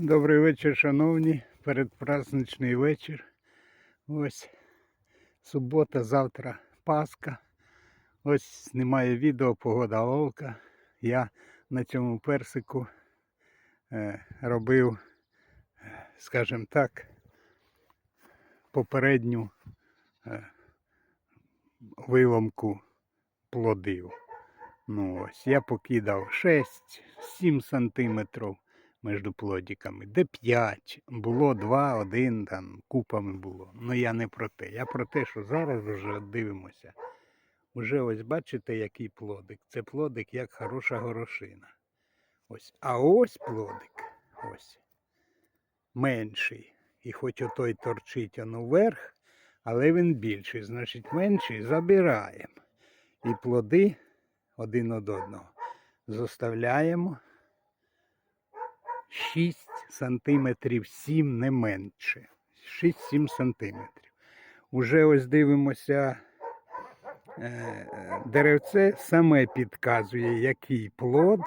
Добрий вечір, шановні. Передпраздничний вечір. Ось субота, завтра Пасха. Ось знімаю відео, погода ловка. Я на цьому персику е, робив, скажімо так, попередню е, виломку плодів. Ну ось, я покидав 6-7 сантиметрів між плодиками. Де 5, було 2, 1, там купами було. Ну я не про те. Я про те, що зараз вже дивимося. Уже ось бачите, який плодик. Це плодик як хороша горошина. Ось. А ось плодик. Ось. Менший. І хоч отой торчить оно вверх, але він більший. Значить менший забираємо. І плоди один од одного зоставляємо 6 сантиметрів 7 не менше. 6-7 сантиметрів. Уже ось дивимося, е, деревце саме підказує, який плод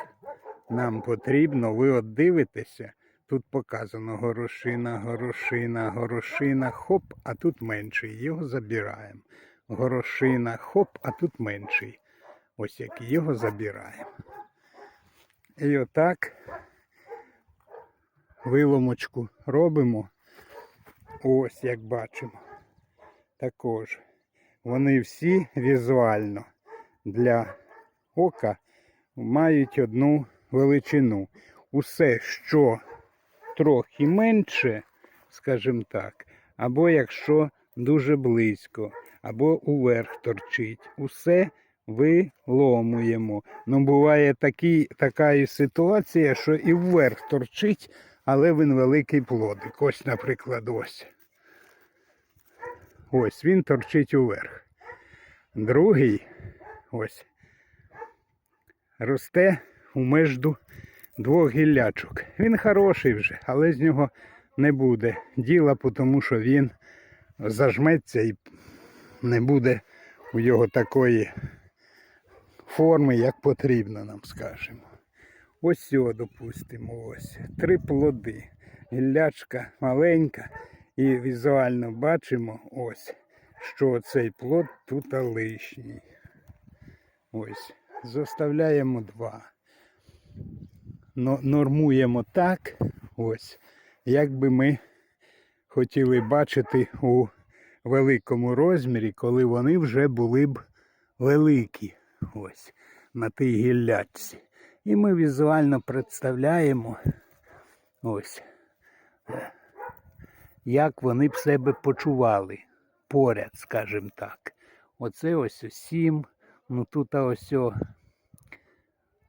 нам потрібно. Ви от дивитеся, тут показано горошина, горошина, горошина, хоп, а тут менший. Його забираємо. Горошина, хоп, а тут менший. Ось який його забираємо. І отак виломочку робимо. Ось як бачимо. Також вони всі візуально для ока мають одну величину. Усе, що трохи менше, скажімо так, або якщо дуже близько, або уверх торчить, усе виломуємо. Ну, буває такі, така і ситуація, що і вверх торчить, але він великий плодик. Ось, наприклад, ось. Ось він торчить уверх. Другий ось росте у между двох гіллячок. Він хороший вже, але з нього не буде діла, тому що він зажметься і не буде у його такої форми, як потрібно нам, скажемо. Ось цього, допустимо, ось. Три плоди. Гіллячка маленька. І візуально бачимо ось, що цей плод тут лишній. Ось. Заставляємо два. Нормуємо так, ось, як би ми хотіли бачити у великому розмірі, коли вони вже були б великі. Ось, на тій гіллячці. І ми візуально представляємо ось, як вони б себе почували поряд, скажімо так. Оце ось сім, ну тут ось о,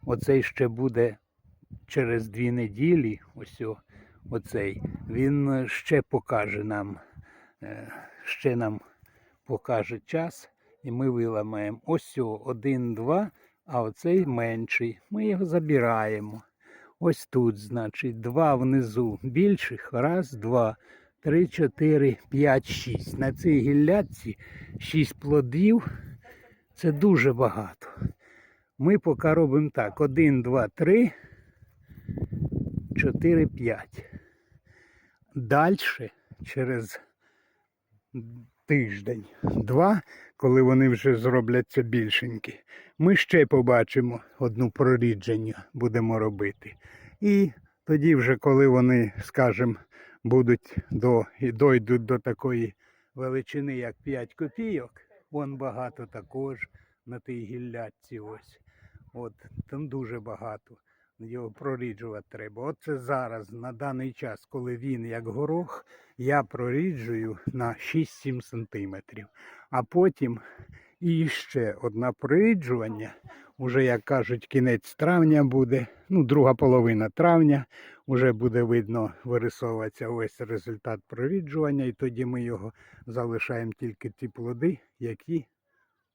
оцей ще буде через дві неділі, ось о, оцей, він ще покаже нам, е, ще нам покаже час, і ми виламаємо. Ось о, один, два, а оцей менший. Ми його забираємо. Ось тут, значить, два внизу більших. Раз, два, три, чотири, п'ять, шість. На цій гілляці шість плодів. Це дуже багато. Ми поки робимо так. Один, два, три, чотири, п'ять. Далі через тиждень, два, коли вони вже зробляться більшенькі, ми ще побачимо одну прорідження, будемо робити. І тоді, вже коли вони, скажімо, будуть до, і дойдуть до такої величини, як 5 копійок, вон багато також на тій гіллячці ось. От, там дуже багато. Його проріджувати треба. Оце зараз, на даний час, коли він як горох, я проріджую на 6-7 сантиметрів. А потім і ще одне проріджування, уже, як кажуть, кінець травня буде, ну, друга половина травня, вже буде видно вирисовуватися ось результат проріджування, і тоді ми його залишаємо тільки ті плоди, які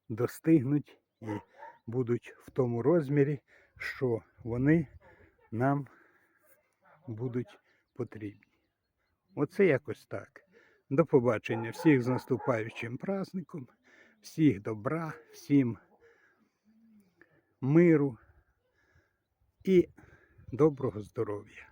достигнуть і будуть в тому розмірі, що вони нам будуть потрібні. Оце якось так. До побачення. Всіх з наступаючим праздником, всіх добра, всім миру і доброго здоров'я.